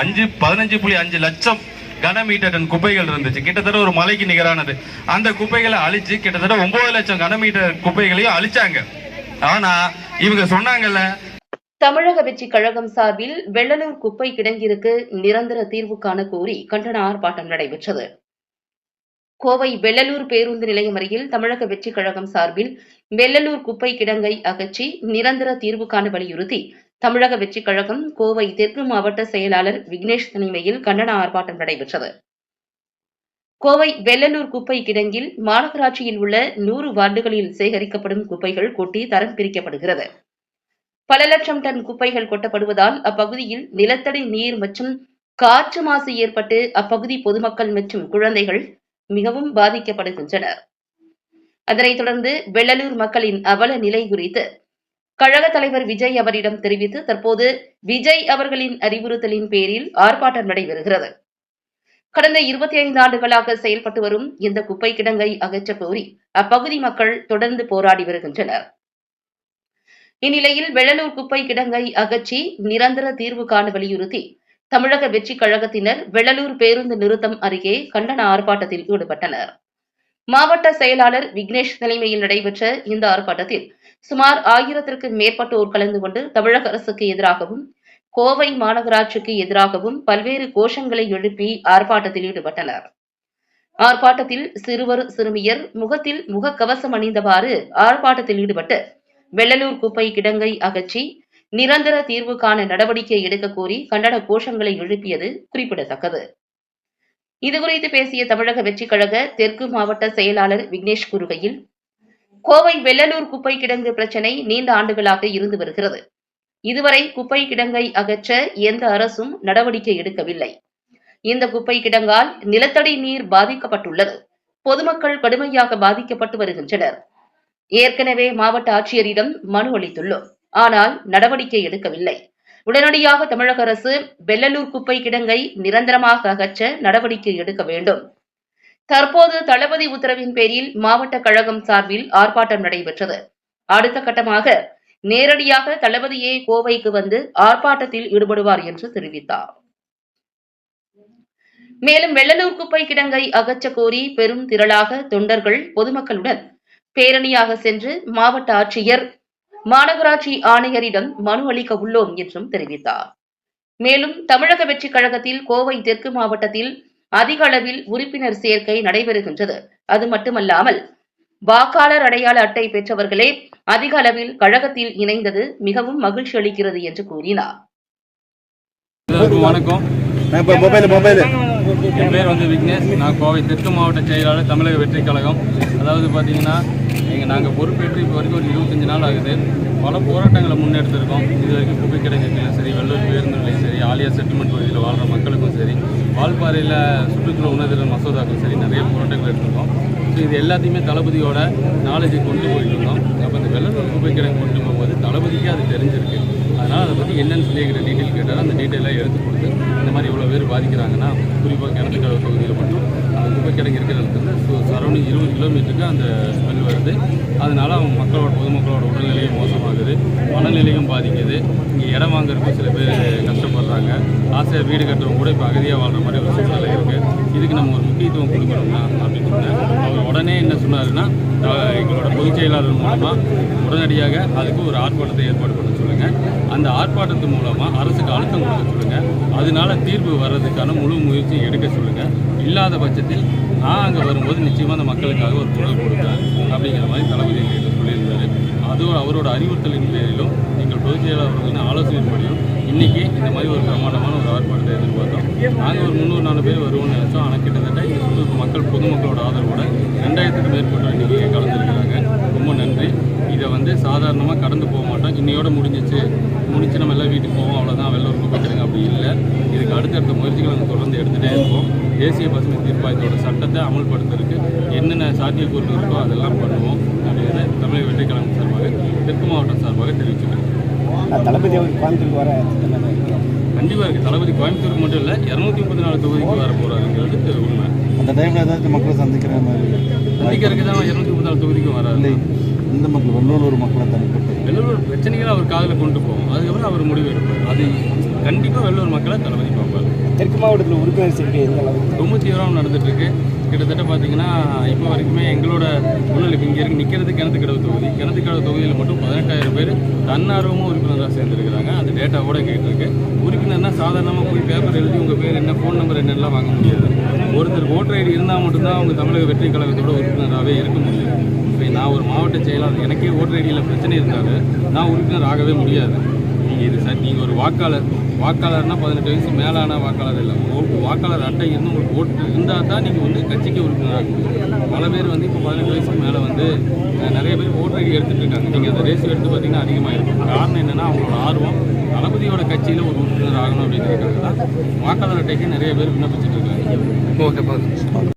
அஞ்சு பதினஞ்சு புள்ளி அஞ்சு லட்சம் கனமீட்டர் டன் குப்பைகள் இருந்துச்சு. கிட்டத்தட்ட ஒரு மலைக்கு நிகரானது. அந்த குப்பைகளை அழிச்சு கிட்டத்தட்ட ஒன்பது லட்சம் கனமீட்டர் குப்பைகளையும் அழிச்சாங்க. ஆனா இவங்க சொன்னாங்கல்ல தமிழக வெற்றி கழகம் சார்பில் வெள்ளலூர் குப்பை கிடங்கிற்கு நிரந்தர தீர்வு காண கோரி கண்டன ஆர்ப்பாட்டம் நடைபெற்றது. கோவை வெள்ளலூர் பேருந்து நிலையம் அருகில் தமிழக வெற்றி கழகம் சார்பில் வெள்ளலூர் குப்பை கிடங்கை அகற்றி நிரந்தர தீர்வு காண வலியுறுத்தி தமிழக வெற்றி கழகம் கோவை தெற்கு மாவட்ட செயலாளர் விக்னேஷ் தலைமையில் கண்டன ஆர்ப்பாட்டம் நடைபெற்றது. கோவை வெள்ளலூர் குப்பை கிடங்கில் மாநகராட்சியில் உள்ள நூறு வார்டுகளில் சேகரிக்கப்படும் குப்பைகள் கொட்டி தரம் பிரிக்கப்படுகிறது. பல லட்சம் டன் குப்பைகள் கொட்டப்படுவதால் அப்பகுதியில் நிலத்தடி நீர் மற்றும் காற்று மாசு ஏற்பட்டு அப்பகுதி பொதுமக்கள் மற்றும் குழந்தைகள் மிகவும் பாதிக்கப்படுகின்றனர். அதனைத் தொடர்ந்து வெள்ளலூர் மக்களின் அவல நிலை குறித்து கழக தலைவர் விஜய் அவரிடம் தெரிவித்து தற்போது விஜய் அவர்களின் அறிவுறுத்தலின் பேரில் ஆர்ப்பாட்டம் நடைபெறுகிறது. கடந்த இருபத்தி ஐந்து ஆண்டுகளாக செயல்பட்டு வரும் இந்த குப்பை கிடங்கை அகற்றக் கோரி அப்பகுதி மக்கள் தொடர்ந்து போராடி வருகின்றனர். இந்நிலையில் வெள்ளலூர் குப்பை கிடங்கை அகற்றி நிரந்தர தீர்வு காண வலியுறுத்தி தமிழக வெற்றி கழகத்தினர் வெள்ளலூர் பேருந்து நிறுத்தம் அருகே கண்டன ஆர்ப்பாட்டத்தில் ஈடுபட்டனர். மாவட்ட செயலாளர் விக்னேஷ் தலைமையில் நடைபெற்ற இந்த ஆர்ப்பாட்டத்தில் சுமார் ஆயிரத்திற்கு மேற்பட்டோர் கலந்து கொண்டு தமிழக அரசுக்கு எதிராகவும் கோவை மாநகராட்சிக்கு எதிராகவும் பல்வேறு கோஷங்களை எழுப்பி ஆர்ப்பாட்டத்தில் ஈடுபட்டனர். ஆர்ப்பாட்டத்தில் சிறுவர் சிறுமியர் முகத்தில் முகக்கவசம் அணிந்தவாறு ஆர்ப்பாட்டத்தில் ஈடுபட்டு வெள்ளலூர் குப்பை கிடங்கை அகற்றி நிரந்தர தீர்வுக்கான நடவடிக்கை எடுக்க கோரி கண்டன கோஷங்களை எழுப்பியது குறிப்பிடத்தக்கது. இதுகுறித்து பேசிய தமிழக வெற்றிக் கழக தெற்கு மாவட்ட செயலாளர் விக்னேஷ் கூறுகையில் கோவை வெள்ளலூர் குப்பை கிடங்கு பிரச்சினை நீண்ட ஆண்டுகளாக இருந்து வருகிறது. இதுவரை குப்பை கிடங்கை அகற்ற எந்த அரசும் நடவடிக்கை எடுக்கவில்லை. இந்த குப்பை கிடங்கால் நிலத்தடி நீர் பாதிக்கப்பட்டுள்ளது. பொதுமக்கள் கடுமையாக பாதிக்கப்பட்டு வருகின்றனர். ஏற்கனவே மாவட்ட ஆட்சியரிடம் மனு அளித்துள்ளோம். ஆனால் நடவடிக்கை எடுக்கவில்லை. உடனடியாக தமிழக அரசு வெள்ளலூர் குப்பை கிடங்கை நிரந்தரமாக அகற்ற நடவடிக்கை எடுக்க வேண்டும். தற்போது தளபதி உத்தரவின் பேரில் மாவட்ட கழகம் சார்பில் ஆர்ப்பாட்டம் நடைபெற்றது. அடுத்த கட்டமாக நேரடியாக தளபதியே கோவைக்கு வந்து ஆர்ப்பாட்டத்தில் ஈடுபடுவார் என்று தெரிவித்தார். மேலும் வெள்ளலூர் குப்பை கிடங்கை அகற்ற கோரி பெரும் திரளாக தொண்டர்கள் பொதுமக்களுடன் பேரணியாக சென்று மாவட்ட ஆட்சியர் மாநகராட்சி ஆணையரிடம் மனு அளிக்க உள்ளோம் என்றும் தெரிவித்தார். மேலும் தமிழக வெற்றிக் கழகத்தில் கோவை தெற்கு மாவட்டத்தில் அதிக அளவில் உறுப்பினர் சேர்க்கை நடைபெறுகின்றது. அது மட்டுமல்லாமல் வாக்காளர் அடையாள அட்டை பெற்றவர்களே அதிக அளவில் கழகத்தில் இணைந்தது மிகவும் மகிழ்ச்சி அளிக்கிறது என்று கூறினார். வணக்கம். Mobile mobile. என் பேர் வந்து விக்னேஷ். நான் கோவை தெற்கு மாவட்ட செயலாளர் தமிழக வெற்றி கழகம். அதாவது பார்த்தீங்கன்னா எங்கள் நாங்கள் பொறுப்பேற்று இப்போ வரைக்கும் ஒரு நாள் ஆகுது. பல போராட்டங்களை முன்னெடுத்திருக்கோம். இது வரைக்கும் குப்பை கிடங்குலையும் சரி வெள்ளூர் பேருந்துகளையும் சரி ஆலியா செட்டில்மெண்ட் பகுதியில் வாழ்கிற மக்களுக்கும் சரி வால்பாறையில் சுற்றுச்சூழல் உணர்திறன் மசோதாக்கும் சரி நிறைய போராட்டங்கள் எடுத்திருக்கோம். ஸோ இது எல்லாத்தையுமே தளபதியோட நாலேஜை கொண்டு போயிட்டு இருந்தோம் அப்போ இந்த வெள்ளூர் குப்பை கிடங்கு கொண்டு போகும்போது தளபதிக்கே அது தெரிஞ்சிருக்கு. அதனால் அதை பற்றி என்னென்னு சொல்லி எங்கிட்ட டீட்டெயில் கேட்டால் அந்த டீட்டெயிலாக எடுத்து கொடுத்து இந்த மாதிரி இவ்வளோ பேர் பாதிக்கிறாங்கன்னா குறிப்பாக கிணத்துக்கடவு பகுதியில் மட்டும் அந்த இருக்கிற இடத்துல ஸோ சரௌண்டிங் இருபது கிலோமீட்டருக்கு அந்த ஸ்மெல் வருது. அதனால அவங்க மக்களோட பொதுமக்களோட உடல்நிலையும் மோசமாகுது. மனநிலையும் பாதிக்குது. இங்கே இடம் வாங்குறதுக்கு சில பேர் கஷ்டப்படுறாங்க. ஆசையாக வீடு கட்டுறவங்க கூட இப்போ அகதியாக வாழ்கிற மாதிரி ஒரு சூழ்நிலை இருக்குது இதுக்கு நம்ம ஒரு முக்கியத்துவம் கொடுக்கணும்னா அப்படின்னு சொன்னேன் அவர் உடனே என்ன சொன்னாருன்னா எங்களோட பொதுச் செயலாளர் மூலமாக உடனடியாக அதுக்கு ஒரு ஆர்ப்பாட்டத்தை ஏற்பாடு பண்ண சொல்லுங்கள் அந்த ஆர்ப்பாட்டத்து மூலமாக அரசுக்கு அழுத்தம் கொடுக்க சொல்லுங்கள் அதனால தீர்வு வர்றதுக்கான முழு முயற்சி எடுக்க சொல்லுங்கள் இல்லாத பட்சத்தில் நான் அங்கே வரும்போது நிச்சயமாக அந்த மக்களுக்காக ஒரு குரல் கொடுத்தேன் அப்படிங்கிற மாதிரி தளபதி எங்கள்கிட்ட சொல்லியிருந்தார். அதுவும் அவரோட அறிவுறுத்தலின் பேரிலும் எங்கள் பொதுச் செயலாளர்களின் ஆலோசனையின்படியும் இன்றைக்கி இந்த மாதிரி ஒரு பிரமாண்டமான ஒரு ஆர்ப்பாட்டத்தை எதிர்பார்த்தோம். நாங்கள் ஒரு முந்நூறு நாலு பேர் வருவோம்னு நினைச்சோம். ஆனால் கிட்டத்தட்ட இந்த மக்கள் பொதுமக்களோட ஆதரவோட ரெண்டாயிரத்துக்கு மேற்பட்டோர் இன்னைக்கு கலந்துருக்கிறாங்க. ரொம்ப நன்றி. இதை வந்து சாதாரணமாக கடந்து போக மாட்டோம். இன்னையோட முடிஞ்சிச்சு. முடிச்சு நம்ம எல்லாம் வீட்டுக்கு போவோம். அவ்வளோதான் வெள்ள ஒரு குப்பைக்கிறங்க அப்படி இல்லை. இதுக்கு அடுத்தடுத்த முயற்சிகளை நாங்கள் தொடர்ந்து எடுத்துகிட்டே இருப்போம். தேசிய பசுமை தீர்ப்பாயத்தோட சட்டத்தை அமல்படுத்துறதுக்கு என்னென்ன சாத்தியக்கூறுகள் இருக்கோ அதெல்லாம் பண்ணுவோம். அப்படிங்கிறத தமிழக வெற்றி கழகம் சார்பாக தெற்கு மாவட்டம் சார்பாக தெரிவிச்சுக்கிறேன். தளபதி அவர் கோயம்புத்தூருக்கு வர? கண்டிப்பாக இருக்குது தளபதி கோயம்புத்தூருக்கு மட்டும் இல்லை இரநூத்தி முப்பத்தி நாலு தொகுதிக்கு வர அந்த டைமில் ஏதாச்சும் மக்களை சந்திக்கிற மாதிரி சந்திக்கிறதுக்கு தான் இரநூத்தி முப்பத்தி நாலு தொகுதிக்கும் வராது இல்லை இந்த மக்கள் வெள்ளூர் மக்களை தனிப்பட்ட. வெள்ளூர் பிரச்சனைகளை அவர் காதில் கொண்டு போகும் அதுக்கப்புறம் அவர் முடிவு எடுப்பார். அது கண்டிப்பாக வெள்ளூர் மக்களை தளபதி பார்ப்பார். தெற்கு மாவட்டத்தில் உறுப்பினர் சேர்க்கை எந்த அளவுக்கு? ரொம்ப தீவிரம் நடந்துட்டு இருக்கு கிட்டத்தட்ட பார்த்தீங்கன்னா இப்போ வரைக்குமே எங்களோட உள்ள இங்கே இருக்கு நிற்கிறது கிணத்து கடவு தொகுதி. கிணத்து கடவு தொகுதியில் மட்டும் பதினெட்டாயிரம் பேர் தன்னார்வமாக உறுப்பினராக சேர்ந்துருக்கிறாங்க. டேட்டாவோடு எங்ககிட்ட இருக்கு உறுப்பினர்னா சாதாரணமாக போய் பேப்பர் எழுதி உங்கள் பேர் என்ன ஃபோன் நம்பர் என்னெல்லாம் வாங்க முடியாது. ஒருத்தர் ஓட்டர் ஐடி இருந்தால் மட்டும்தான் அவங்க தமிழக வெற்றி கழகத்தோட உறுப்பினராகவே இருக்க முடியும். இப்போ நான் ஒரு மாவட்ட செயலாளர் எனக்கே ஓட்டர் ஐடியில் பிரச்சனை இருந்தாலும் நான் உறுப்பினர் ஆகவே முடியாது. நீங்கள் இது சார் நீங்கள் ஒரு வாக்காளர் வாக்காளர்னால் பதினெட்டு வயசு மேலான வாக்காளர் இல்லை. ஓட்டு வாக்காளர் அட்டை இருந்து உங்களுக்கு ஓட்டு இருந்தால் தான் நீங்கள் வந்து கட்சிக்கு உறுப்பினராக பல பேர் வந்து இப்போ பதினெட்டு வயசுக்கு மேலே வந்து நிறைய பேர் ஓட்டர் ஐடி எடுத்துகிட்டு இருக்காங்க. நீங்கள் அந்த ரேஸ் எடுத்து பார்த்தீங்கன்னா அதிகமாக இருக்கும் காரணம் என்னென்னா அவங்களோட ஆர்வம் தளபதியோட கட்சியில் ஒரு உறுப்பினர் ஆகணும் அப்படிங்கிறதுக்காக தான் வாக்காளர் அட்டைக்கு நிறைய பேர் விண்ணப்பிச்சிட்டு இருக்காங்க. ஓகே